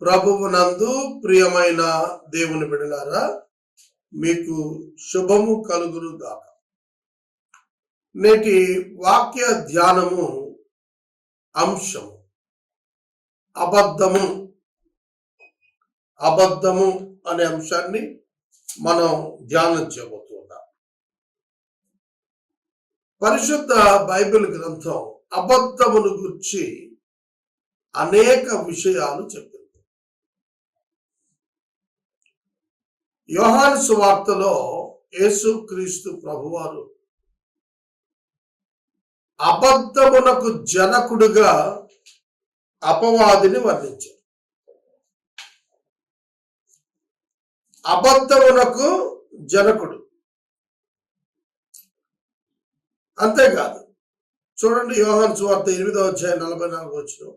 ప్రభువునందు ప్రియమైన దేవుని బిడలారా మీకు శుభము కలుగును గాక. నేటి వాక్య ధ్యానము అంశము. అబద్ధము. అబద్ధము అనే అంశాన్ని మనం ధ్యానం చేయబోతున్నాం. పరిశుద్ధ బైబిల్ గ్రంథం అబద్ధమును గురించి అనేక విషయాలు చెప్పింది. యోహాను సువార్తలో యేసు క్రీస్తు ప్రభువారు అబద్ధమునకు జనకుడుగా అపవాదిని వర్ణించారు. అబద్ధమునకు జనకుడు. అంతేకాదు చూడండి యోహాన్ సువార్త ఎనిమిదో అధ్యాయం నలభై నాలుగు వచ్చిన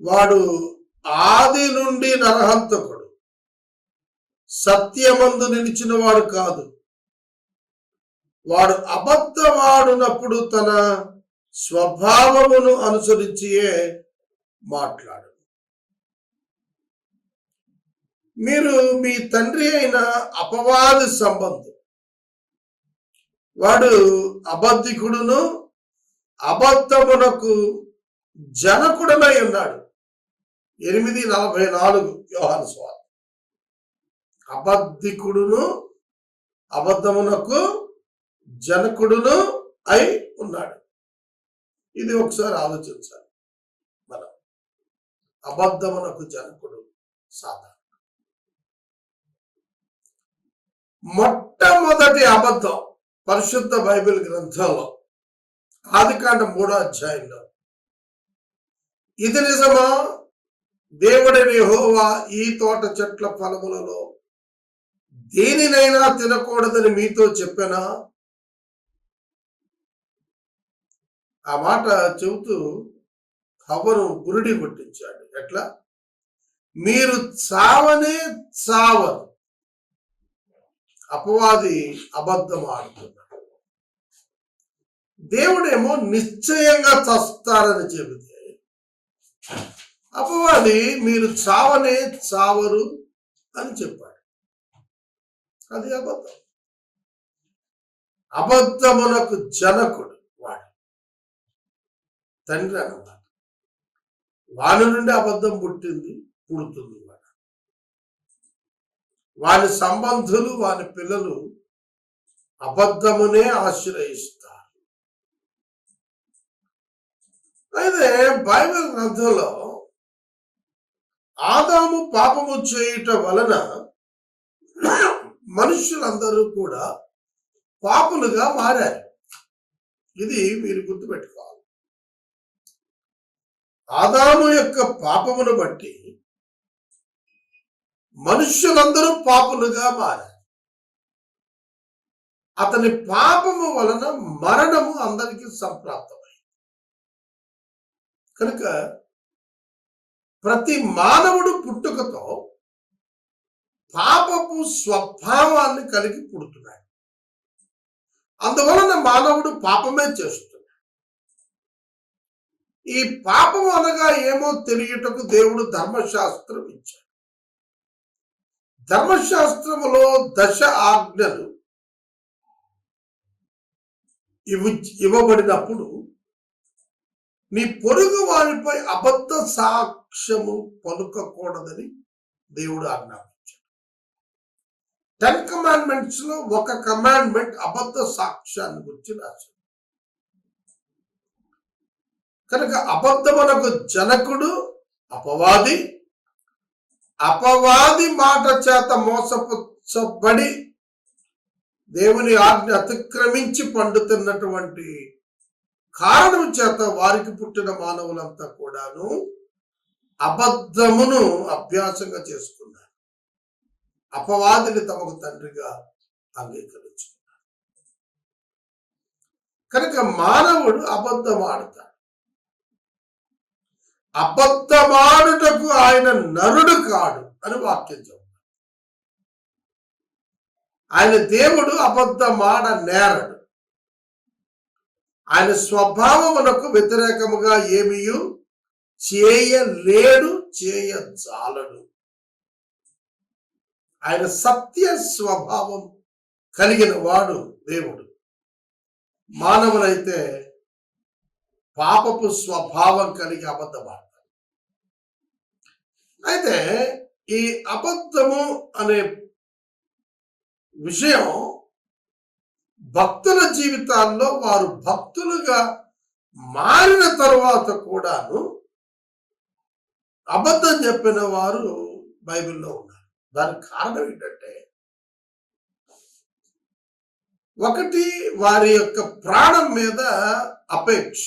వాడు ఆది నుండి నరహంతకుడు. సత్యమందు నిలిచిన వాడు కాదు. వాడు అబద్ధమాడునప్పుడు తన స్వభావమును అనుసరించియే మాట్లాడు మీరు మీ తండ్రి అయిన అపవాది సంబంధం. వాడు అబద్ధికుడును అబద్ధమునకు జనకుడనై ఉన్నాడు. ఎనిమిది నలభై నాలుగు వ్యవహార స్వామి అబద్ధికుడును అబద్ధమునకు జనకుడును అయి ఉన్నాడు. ఇది ఒకసారి ఆలోచించాలి మనం. అబద్ధమునకు జనకుడు సాధారణ. మొట్టమొదటి అబద్ధం పరిశుద్ధ బైబిల్ గ్రంథంలో ఆదికాండ మూడో అధ్యాయంలో. ఇది నిజమా? దేవుడని హోవా ఈ తోట చెట్ల ఫలములలో దేనినైనా తినకూడదని మీతో చెప్పానా? ఆ మాట చెబుతూ హవ్వను బురుడి కొట్టించాడు. ఎట్లా? మీరు చావనే చావరు. అపవాది అబద్ధం ఆడుతున్నాడు. దేవుడేమో నిశ్చయంగా చస్తారని చెబితే అపవాది మీరు చావనే చావరు అని చెప్పాడు. అది అబద్ధం. అబద్ధమునకు జనకుడు వాడు. తండ్రి అన్నమాట. వాని నుండి అబద్ధం పుట్టింది పుడుతుంది వాడు. వాని సంబంధులు వాని పిల్లలు అబద్ధమునే ఆశ్రయిస్తారు. అయితే బైబిల్ గ్రంథంలో ఆదాము పాపము చేయుట వలన మనుషులందరూ కూడా పాపులుగా మారారు. ఇది మీరు గుర్తుపెట్టుకోవాలి. ఆదాము యొక్క పాపమును బట్టి మనుష్యులందరూ పాపులుగా మారారు. అతని పాపము వలన మరణము అందరికీ సంప్రాప్తమైంది. కనుక ప్రతి మానవుడు పుట్టుకతో పాపపు స్వభావాన్ని కలిగి పుడుతున్నాడు. అందువలన మానవుడు పాపమే చేస్తున్నాడు. ఈ పాపం అనగా ఏమో తెలియటకు దేవుడు ధర్మశాస్త్రం ఇచ్చాడు. ధర్మశాస్త్రములో దశ ఆజ్ఞలు ఇవ్వ ఇవ్వబడినప్పుడు నీ పొరుగు వారిపై అబద్ధ సాక్ష్యము పలుకకూడదని దేవుడు అన్నాడు టెన్ కమాండ్మెంట్స్లో ఒక కమాండ్మెంట్ అబద్ధ సాక్ష్యాన్ని గురించి రాశాడు. కనుక అబద్ధమునకు జనకుడు అపవాది అపవాది మాట చేత మోసపుచ్చబడి దేవుని ఆజ్ఞ అతిక్రమించి పండుతున్నటువంటి కారణం చేత వారికి పుట్టిన మానవులంతా కూడాను అబద్ధమును అభ్యాసంగా చేసుకున్నారు అపవాదిని తమకు తండ్రిగా అంగీకరించుకున్నారు. కనుక మానవుడు అబద్ధం ఆడతాడు అబద్ధమాడుటకు ఆయన నరుడు కాడు అని వాక్యం చెబుతాడు ఆయన దేవుడు అబద్ధమాడ నేరడు. ఆయన స్వభావమునకు వ్యతిరేకముగా ఏమీ చేయలేడు చేయజాలడు. ఆయన సత్య స్వభావం కలిగిన వాడు దేవుడు. మానవులైతే పాపపు స్వభావం కలిగి అబద్ధమాడతారు. అయితే ఈ అబద్ధము అనే విషయం భక్తుల జీవితాల్లో వారు భక్తులుగా మారిన తరువాత కూడాను అబద్ధం చెప్పిన వారు బైబిల్లో ఉన్నారు. దానికి కారణం ఏంటంటే ఒకటి వారి యొక్క ప్రాణం మీద అపేక్ష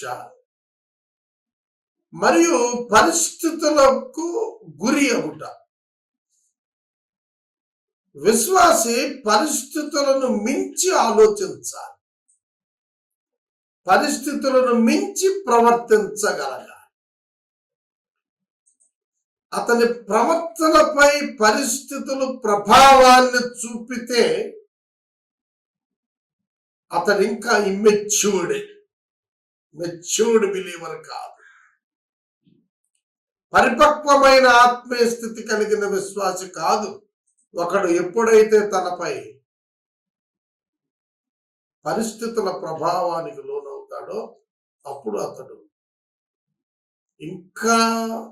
మరియు పరిస్థితులకు గురి అవుట విశ్వాసి పరిస్థితులను మించి ఆలోచించాలి. పరిస్థితులను మించి ప్రవర్తించగలగాలి. అతని ప్రవర్తనపై పరిస్థితులు ప్రభావాన్ని చూపితే అతడు ఇంకా ఇమ్మెచ్యూర్డ్ మెచ్యూర్డ్ బిలీవర్ కాదు. పరిపక్వమైన ఆత్మీయ స్థితి కలిగిన విశ్వాసి కాదు. ఒకడు ఎప్పుడైతే తనపై పరిస్థితుల ప్రభావానికి లోనవుతాడో అప్పుడు అతడు ఇంకా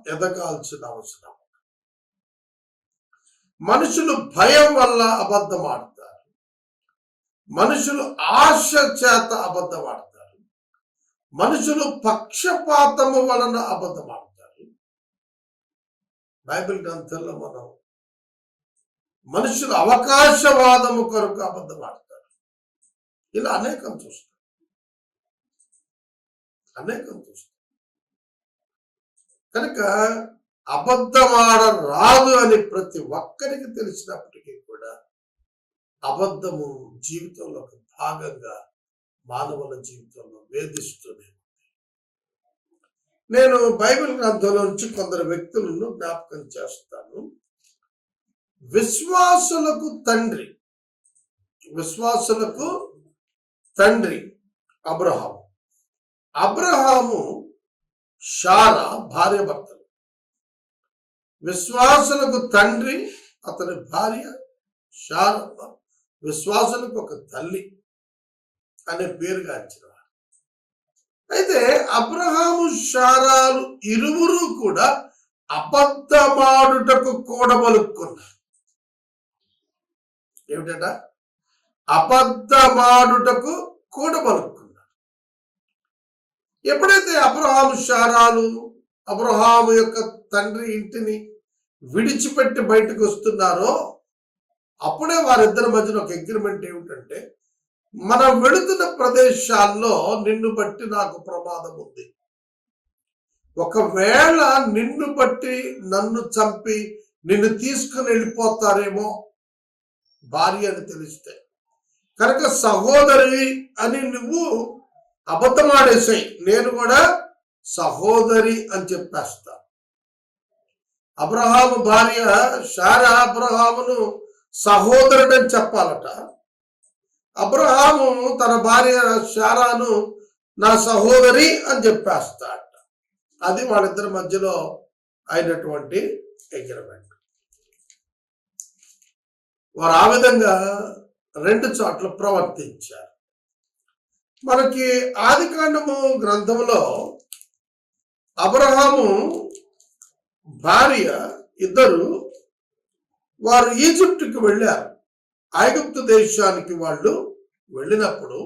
ఎదగాల్సిన అవసరం. మనుషులు భయం వల్ల అబద్ధం ఆడతారు. మనుషులు ఆశ చేత అబద్ధం ఆడతారు. మనుషులు పక్షపాతము వలన అబద్ధం ఆడతారు. బైబిల్ గ్రంథంలో మనం మనుషులు అవకాశవాదము కొరకు అబద్ధం ఆడతారు. ఇలా అనేకం చూస్తాం. అనేకం చూస్తాం. కనుక అబద్ధమాడ రాదు అని ప్రతి ఒక్కరికి తెలిసినప్పటికీ కూడా అబద్ధము జీవితంలో ఒక భాగంగా మానవుల జీవితంలో వేధిస్తూనే ఉంది. నేను బైబిల్ గ్రంథంలో నుంచి కొందరు వ్యక్తులను జ్ఞాపకం చేస్తాను. విశ్వాసులకు తండ్రి విశ్వాసులకు తండ్రి అబ్రహాము. అబ్రహాము షారా భార్య భర్తలు. విశ్వాసులకు తండ్రి అతని భార్య షారమ్మ విశ్వాసులకు ఒక తల్లి అనే పేరు గాంచిన అయితే అబ్రహాము షారాలు ఇరువురు కూడా అబద్ధమాడుటకు కూడబలుక్కున్నారు ఏమిటట? అబద్ధమాడుటకు కూడబలుక్కున్నారు ఎప్పుడైతే అబ్రహాము శారాలు అబ్రహాము యొక్క తండ్రి ఇంటిని విడిచిపెట్టి బయటకు వస్తున్నారో అప్పుడే వారిద్దరి మధ్యన ఒక అగ్రిమెంట్ ఏమిటంటే మనం వెళుతున్న ప్రదేశాల్లో నిన్ను బట్టి నాకు ప్రమాదం ఉంది. ఒకవేళ నిన్ను బట్టి నన్ను చంపి నిన్ను తీసుకుని వెళ్ళిపోతారేమో భార్య అని తెలిస్తే కనుక సహోదరి అని నువ్వు అబద్ధం ఆడేసాయి నేను కూడా సహోదరి అని చెప్పేస్తా. అబ్రహాము భార్య షారా అబ్రహామును సహోదరుడని చెప్పాలట. అబ్రహాము తన భార్య షారాను నా సహోదరి అని చెప్పేస్తాడట. అది వాళ్ళిద్దరి మధ్యలో అయినటువంటి అగ్రిమెంట్. వారు ఆ విధంగా రెండు చోట్ల ప్రవర్తించారు. మనకి ఆదికాండము గ్రంథంలో అబ్రహాము భార్య ఇద్దరు వారు ఈజిప్టుకి వెళ్ళారు. ఐగుప్తు దేశానికి వాళ్ళు వెళ్ళినప్పుడు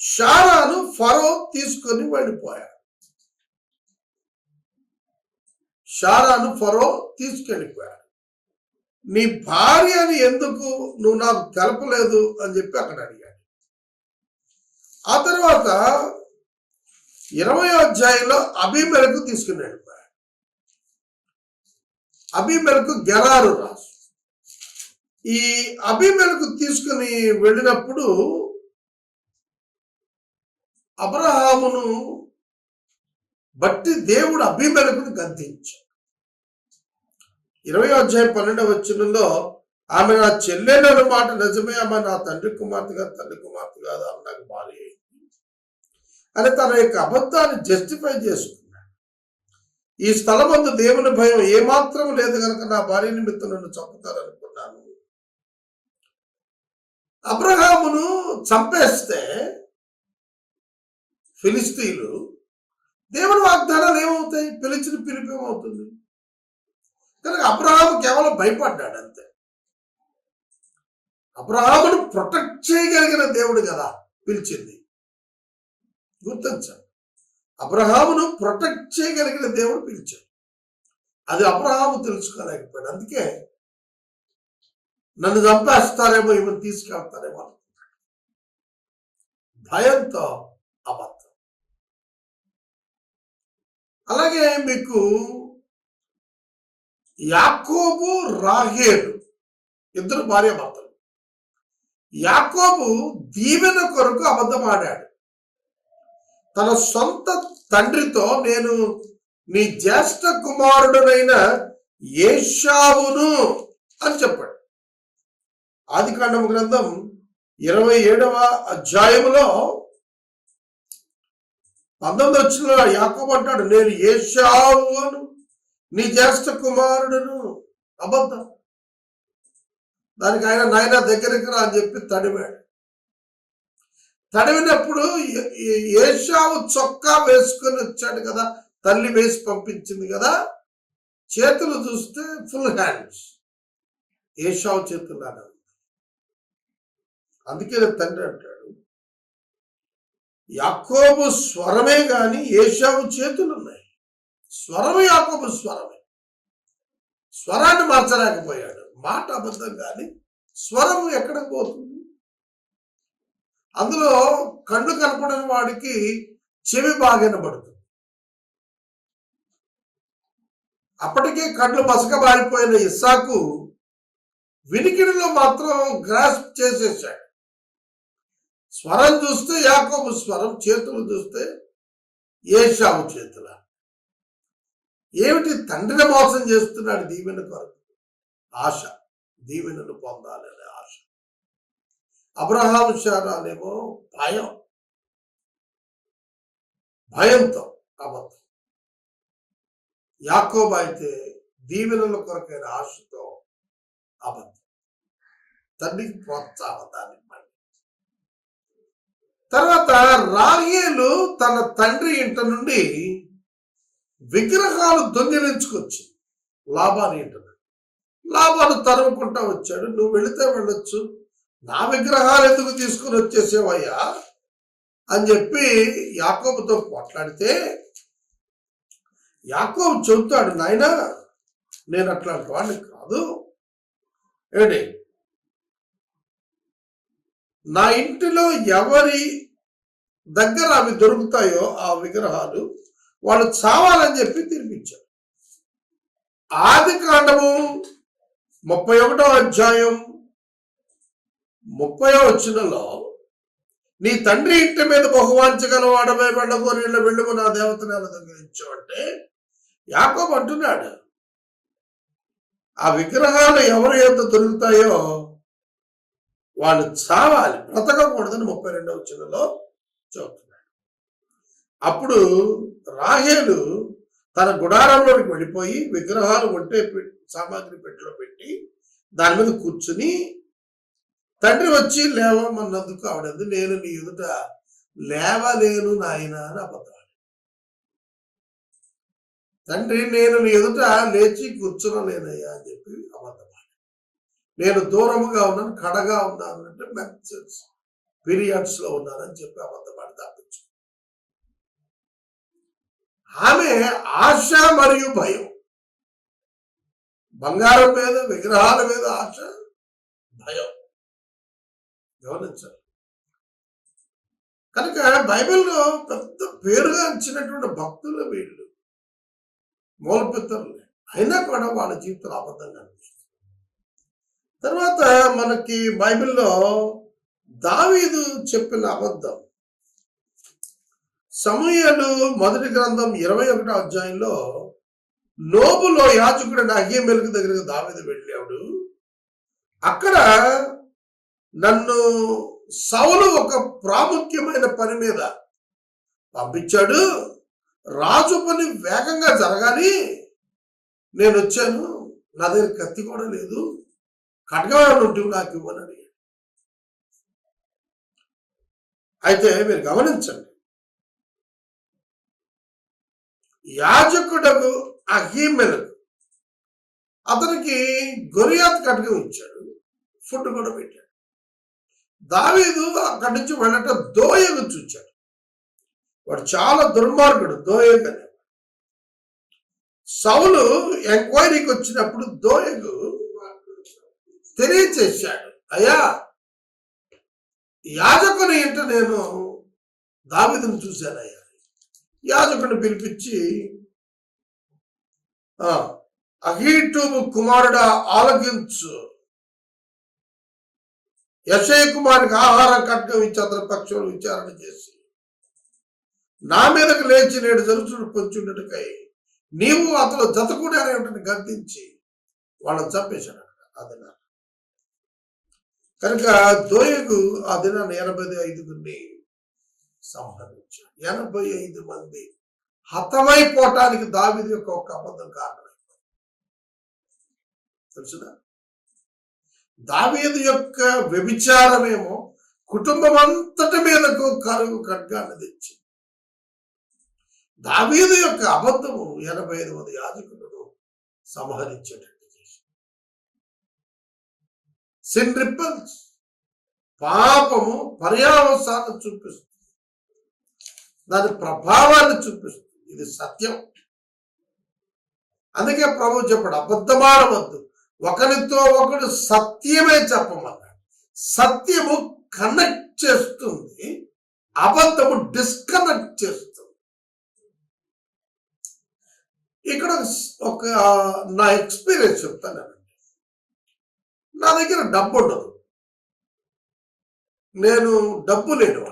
షారాను ఫరో తీసుకొని వెళ్ళిపోయాడు షారాను ఫరో తీసుకెళ్ళిపోయాడు నీ భార్యని ఎందుకు నువ్వు నాకు తెలపలేదు అని చెప్పి అక్కడ అడిగాడు. ఆ తర్వాత ఇరవై అధ్యాయంలో అభిమెలకు తీసుకుని అభిమెలకు గెరారు రాజు. ఈ అభిమెలకు తీసుకుని వెళ్ళినప్పుడు అబ్రహామును బట్టి దేవుడు అభిమెలకును గద్దించాడు. ఇరవై అధ్యాయం పన్నెండవ వచ్చినలో ఆమె నా చెల్లెలు మాట నిజమే ఆమె నా తండ్రి కుమార్తె కాదు తల్లి కుమార్తె కాదు ఆమె నాకు భార్య అయింది. అని తన యొక్క అబద్ధాన్ని జస్టిఫై చేసుకున్నాడు. ఈ స్థలమందు దేవుని భయం ఏమాత్రం లేదు కనుక నా భార్య నిమిత్తం నన్ను చంపుతారనుకున్నాను. అబ్రహామును చంపేస్తే ఫిలిస్తీన్లు దేవుని వాగ్దానాలు ఏమవుతాయి? పిలిచిన పిలిపేమవుతుంది కనుక అబ్రహాము కేవలం భయపడ్డాడు అంతే. అబ్రహామును ప్రొటెక్ట్ చేయగలిగిన దేవుడు కదా పిలిచింది. గుర్తించండి. అబ్రహామును ప్రొటెక్ట్ చేయగలిగిన దేవుడు పిలిచాడు. అది అబ్రహాము తెలుసుకోలేకపోయాడు. అందుకే నన్ను చంపేస్తారేమో ఇవన్నీ తీసుకెళ్తారేమో అనుకుంటాడు. భయంతో అబద్ధం. అలాగే మీకు యాకోబు రాహేలు ఇద్దరు భార్య భర్త యాకోబు దీవెన కొరకు అబద్ధమాడాడు. తన సొంత తండ్రితో నేను నీ జ్యేష్ఠ కుమారుడునైన ఏషావును అని చెప్పాడు. ఆది కాండము గ్రంథం ఇరవై ఏడవ అధ్యాయములో పంతొమ్మిది వచ్చిన యాకోబు అంటాడు నేను ఏషావును నీ జ్యేష్ఠ కుమారుడును అబద్ధం దానికి ఆయన నాయన దగ్గరికి రా అని చెప్పి తడివాడు తడివినప్పుడు ఏషావు చొక్కా వేసుకొని వచ్చాడు కదా తల్లి వేసి పంపించింది కదా చేతులు చూస్తే ఫుల్ హ్యాండ్స్. ఏషావు చేతులు ఉంది. అందుకే తండ్రి అంటాడు యాకోబు స్వరమే కానీ ఏషావు చేతులు ఉన్నాయి. స్వరము యాకోబు స్వరమే. స్వరాన్ని మార్చలేకపోయాడు. మాట అబద్ధం కానీ స్వరము ఎక్కడ పోతుంది? అందులో కళ్ళు కనపడని వాడికి చెవి బాగానబడుతుంది అప్పటికే కళ్ళు మసకబారిపోయిన ఇస్సాకు వినికిడిలో మాత్రం గ్రాస్ప్ చేసేసాడు. స్వరం చూస్తే యాకోబు స్వరం చేతులు చూస్తే ఏషావు చేతుల. ఏమిటి తండ్రిని మోసం చేస్తున్నాడు దీవెన కొరకు? ఆశ దీవెనను పొందాలనే ఆశ. అబ్రహాం శారాలేమో భయం. భయంతో అబద్ధం. యాకోబ అయితే దీవెనల కొరకైన ఆశతో అబద్ధం. తండ్రికి ప్రోత్సాహం దాన్ని తర్వాత రాహేలు తన తండ్రి ఇంట నుండి విగ్రహాలు దొంగిలించుకొచ్చి లాభాన్ని ఇంట లాభాలు తరుముకుంటా వచ్చాడు. నువ్వు వెళితే వెళ్ళొచ్చు. నా విగ్రహాలు ఎందుకు తీసుకుని వచ్చేసేవయ్యా? అని చెప్పి యాకోబుతో పోట్లాడితే యాకోబు చెబుతాడు నాయనా నేను అట్లాంటి వాడిని కాదు. ఏంటి నా ఇంటిలో ఎవరి దగ్గర అవి దొరుకుతాయో ఆ విగ్రహాలు వాళ్ళు చావాలని చెప్పి తినిపించారు ఆది కాండము ముప్పై ఒకటో అధ్యాయం ముప్పై వచ్చినలో నీ తండ్రి ఇంటి మీద బహువాంచగల వాడమే వెళ్ళగోరీళ్ళ వెళ్ళము నా దేవతను ఎలా అంటే యాకోబు అంటున్నాడు. ఆ విగ్రహాలు ఎవరి ఎంత దొరుకుతాయో వాళ్ళు చావాలి బ్రతకకూడదని ముప్పై రెండవ చిన్నలో చెబుతున్నాడు. అప్పుడు రాహేలు తన గుడారంలోకి వెళ్ళిపోయి విగ్రహాలు ఉంటే సామాగ్రి పెట్టలో పెట్టి దాని మీద కూర్చుని తండ్రి వచ్చి లేవమన్నందుకు ఆవిడంది నేను నీ ఎదుట లేవలేను నాయన అని అబద్ధం తండ్రి నేను నీ ఎదుట లేచి కూర్చునలేనయ్యా అని చెప్పి అబద్ధమాడు. నేను దూరముగా ఉన్నాను కడగా ఉన్నాను అంటే మెన్సెన్స్ పీరియడ్స్లో ఉన్నానని చెప్పి అబద్ధపడి తప్పించు ఆమె ఆశ మరియు భయం. బంగారం మీద విగ్రహాల మీద ఆశ భయం. గమనించాలి. కనుక బైబిల్లో పెద్ద పేరుగా ఇచ్చినటువంటి భక్తులు వీళ్ళు. మూలపిత్తరులు అయినా కూడా వాళ్ళ జీవితంలో అబద్ధంగా అనిపిస్తుంది తర్వాత మనకి బైబిల్లో దావీదు చెప్పిన అబద్ధం. సమూహలు మొదటి గ్రంథం ఇరవై ఒకటో అధ్యాయంలో నోబులో యాజకుడు అహ్యమెలుగు దగ్గరకు దావేది వెళ్ళాడు. అక్కడ నన్ను సౌలు ఒక ప్రాముఖ్యమైన పని మీద పంపించాడు. రాజు పని వేగంగా జరగాలి. నేను వచ్చాను. నా దగ్గర కత్తి కూడా లేదు. ఖడ్గం ఉంటే నాకు ఇవ్వనని అయితే మీరు గమనించండి. యాజకుడకు అహీమెలకు అతనికి గొరియాత్ కట్టుకు ఉంచాడు. ఫుడ్ కూడా పెట్టాడు. దావీదు అక్కడి నుంచి వెళ్ళటం దోయగు చూచాడు. వాడు చాలా దుర్మార్గుడు దోయగు సౌలు ఎంక్వైరీకి వచ్చినప్పుడు దోయగు తెలియచేశాడు అయ్యా యాజకుని ఇంట నేను దావిదును చూశానయ్యా. యాజకుని పిలిపించి అహీటూబు కుమారుడా ఆలకించు. యశయ కుమారునికి ఆహారం కట్నం ఇచ్చి అతని పక్షులు విచారణ చేసి నా మీదకు లేచి నేడు జరుచుడు పొంచుండటకై నీవు అతను జతకూడనే గర్తించి వాళ్ళని చంపేశాడు. ఆ నా కనుక దోయకు ఆ దినాన్ని ఎనభై ఐదుగురిని సంహరించాడు ఎనభై ఐదు మంది హతమైపోవటానికి దావిది యొక్క ఒక అబద్ధం కారణమైపోయింది తెలుసునా? దావీదు యొక్క వ్యభిచారమేమో కుటుంబం అంతటి మీదకు కరువు ఖడ్గాన్ని తెచ్చింది. దావీదు యొక్క అబద్ధము ఎనభై ఐదు మంది యాజకులను సంహరించేటట్టు చేసింది. సిన్ రిపల్స్ పాపము పర్యావసాన్ని చూపిస్తుంది. దాని ప్రభావాన్ని చూపిస్తుంది. ఇది సత్యం. అందుకే ప్రభు చెప్పాడు అబద్ధమాడవద్దు ఒకరితో ఒకడు సత్యమే చెప్పమన్నాడు. సత్యము కనెక్ట్ చేస్తుంది అబద్ధము డిస్కనెక్ట్ చేస్తుంది. ఇక్కడ ఒక నా ఎక్స్పీరియన్స్ చెప్తానండి నా దగ్గర డబ్బు ఉండదు. నేను డబ్బు లేనివాడు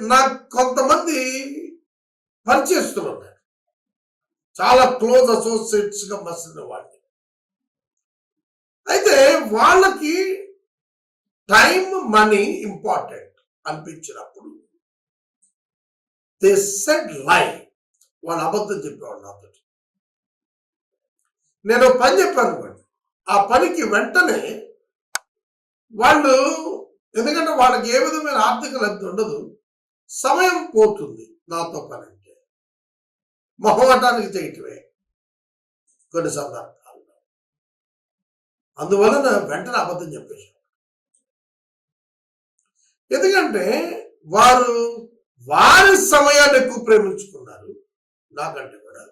నాకు కొంతమంది పరిచయస్తులు చాలా క్లోజ్ అసోసియేట్స్గా మసిన వాళ్ళు. అయితే వాళ్ళకి టైం మనీ ఇంపార్టెంట్ అనిపించినప్పుడు దే సెడ్ లై. వాళ్ళు అబద్ధం చెప్పేవాళ్ళు నాతో నేను పని చెప్పాను అనుకోండి. ఆ పనికి వెంటనే వాళ్ళు ఎందుకంటే వాళ్ళకి ఏ విధమైన ఆర్థిక లబ్ధి ఉండదు. సమయం పోతుంది నాతో పని అంటే మొహమాటానికి చేయటమే కొన్ని సందర్భాల్లో. అందువలన వెంటనే అబద్ధం చెప్పేశారు. ఎందుకంటే వారు వారి సమయాన్ని ఎక్కువ ప్రేమించుకున్నారు. నాకంటే కూడా.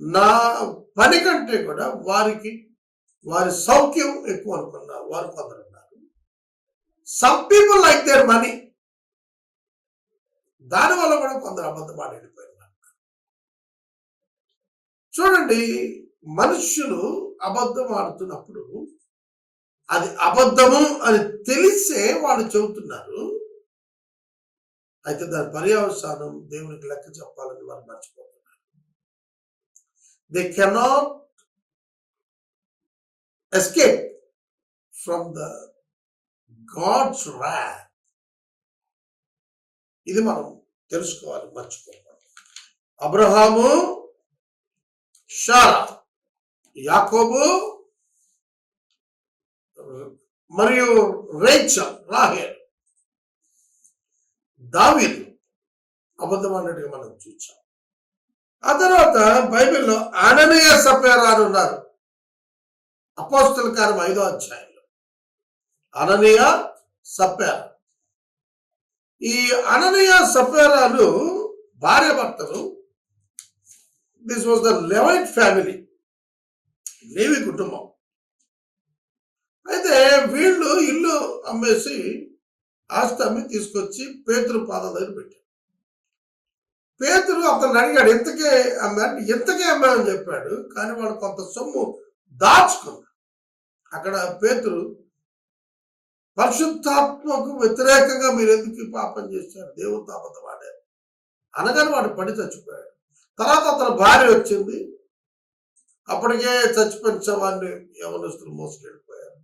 నా పని కంటే కూడా వారికి వారి సౌఖ్యం ఎక్కువ అనుకున్నారు. వారు కొందరు some people like their money దానివల్ల కూడా కొందరు అబద్ధం వెళ్ళిపోయారు. చూడండి మనుష్యులు అబద్ధం ఆడుతున్నప్పుడు అది అబద్ధము అని తెలిసే వాళ్ళు చెబుతున్నారు. అయితే దాని పర్యవసానం దేవునికి లెక్క చెప్పాలని వారు మర్చిపోతున్నారు. They cannot escape from the God's wrath ఇది మనం తెలుసుకోవాలి మర్చిపోకూడదు. అబ్రహాము షారా యాకోబు మరియు రేచల్ రాహేల్. దావీదు అబద్ధం అన్నట్టుగా మనం చూసాం ఆ తర్వాత బైబిల్లో అననీయ సపేరా అని ఉన్నారు. అపోస్తుల కారం ఐదో అధ్యాయంలో. అననీయ సపేరా. ఈ అననయ సపేరాలు భార్య భర్తలు this was the Levite family Levi కుటుంబం. అయితే వీళ్ళు ఇల్లు అమ్మేసి ఆస్తి అమ్మి తీసుకొచ్చి పేతురు పాదం దగ్గర పెట్టారు. పేతురు అతను అడిగాడు ఎంతకే అమ్మాడు ఎంతకే అమ్మామని చెప్పాడు. కానీ వాడు కొంత సొమ్ము దాచుకున్నాడు అక్కడ పేతురు పరిశుద్ధాత్మకు వ్యతిరేకంగా మీరు ఎందుకు పాపం చేశారు దేవునితో అబద్ధమాడారు అనగానే వాడు పడి చచ్చిపోయాడు. తర్వాత అతని భార్య వచ్చింది. అప్పటికే చచ్చిపోయిన శవాన్ని యవనస్తులు మోసుకెళ్ళిపోయారు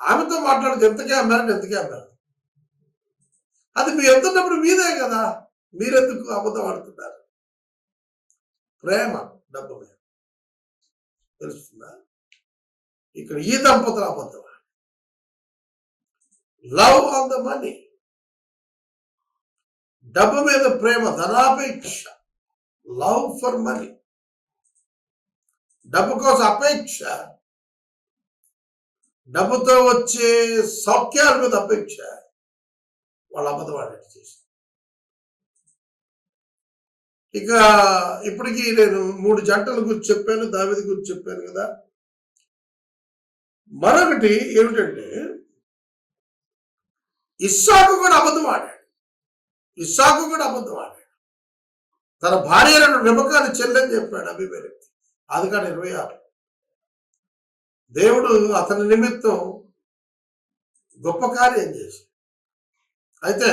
ఆమెతో మాట్లాడితే ఎంతకే అమ్మారని ఎంతకే అమ్మారు అది మీ ఎంతున్నప్పుడు మీదే కదా. మీరెందుకు అబద్ధం ఆడుతున్నారు? ప్రేమ డబ్బు మీద. తెలుస్తుందా? ఇక్కడ ఈ దంపతులు అబద్ధం లవ్ ఆన్ ద మనీ. డబ్బు మీద ప్రేమ ధనాపేక్ష. Love for money. డబ్బు కోసం అపేక్ష. డబ్బుతో వచ్చే సౌఖ్యాల మీద అపేక్ష. వాళ్ళ అబద్ధం ఆడేట్టు చేశారు. ఇక ఇప్పటికీ నేను మూడు జంటల గురించి చెప్పాను దావిది గురించి చెప్పాను కదా. మరొకటి ఏమిటంటే ఇస్సాకు కూడా అబద్ధం ఆడాడు. ఇస్సాకు కూడా అబద్ధం ఆడాడు. తన భార్య నిమ్మకాన్ని చెల్లని చెప్పాడు అభిమేలకి అది కానీ ఇరవై ఆరు. దేవుడు అతని నిమిత్తం గొప్ప కార్యం చేశాడు. అయితే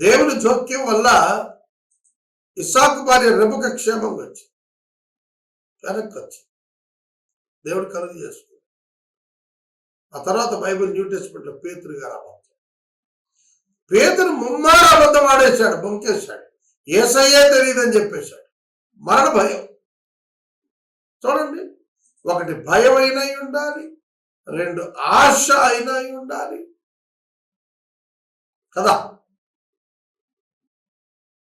దేవుని జోక్యం వల్ల ఇస్సాకు భార్య రెబక క్షేమం వచ్చి వెనక్కి వచ్చి దేవుడు కలుగు చేసుకున్నాడు ఆ తర్వాత బైబిల్ న్యూ టెస్ట్మెంట్లో పేతురు గారు పేదను పేతురు అబద్ధం ఆడేశాడు బొంకేశాడు. ఏసయ్యే తెలియదని చెప్పేశాడు. మరణ భయం. చూడండి ఒకటి భయం అయినా ఉండాలి రెండు ఆశ అయినా ఉండాలి. కదా?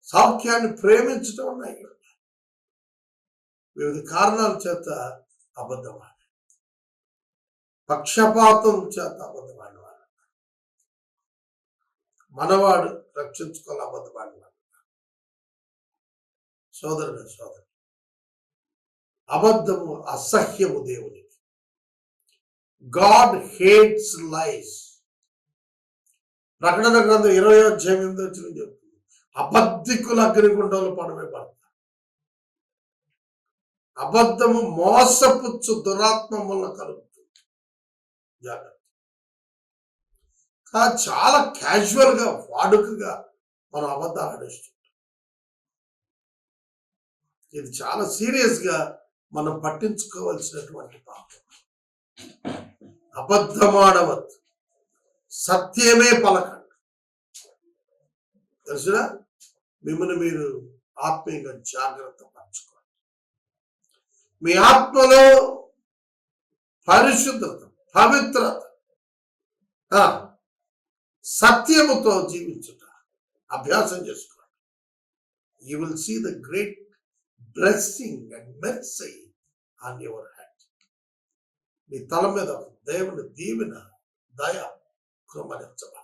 సౌఖ్యాన్ని ప్రేమించడం ఉన్నాయి వివిధ కారణాల చేత అబద్ధమాడు పక్షపాతం చేత అబద్ధమాడు మనవాడు రక్షించుకోవాలి అబద్ధమాడిన వాడు సోదరుడు అబద్ధము అసహ్యము దేవునికి. God hates lies. ప్రకటన గ్రంథం ఇరవై అధ్యాయం ఎనిమిది వచ్చిన చెప్తుంది. అబద్ధికుల అగ్నిగుండంలో పడమే పడతారు. అబద్ధము మోసపుచ్చు దురాత్మ వల్ల కలుగుతుంది. జాగ్రత్త. చాలా క్యాజువల్గా వాడుకగా మనం అబద్ధాలు ఆడేస్తుంటాం. ఇది చాలా సీరియస్గా మనం పట్టించుకోవాల్సినటువంటి పాపం. అబద్ధమాడవద్దు. సత్యమే పలకండి. తెలుసునా? మిమ్మల్ని మీరు ఆత్మీయంగా జాగ్రత్త పరచుకోండి. మీ ఆత్మలో పరిశుద్ధత పవిత్రత. సత్యముతో జీవించుట. అభ్యాసం చేసుకోండి. You will see the great blessing and mercy on your hand మీ తల మీద దేవుని దీవెన దయ కృమరించబడి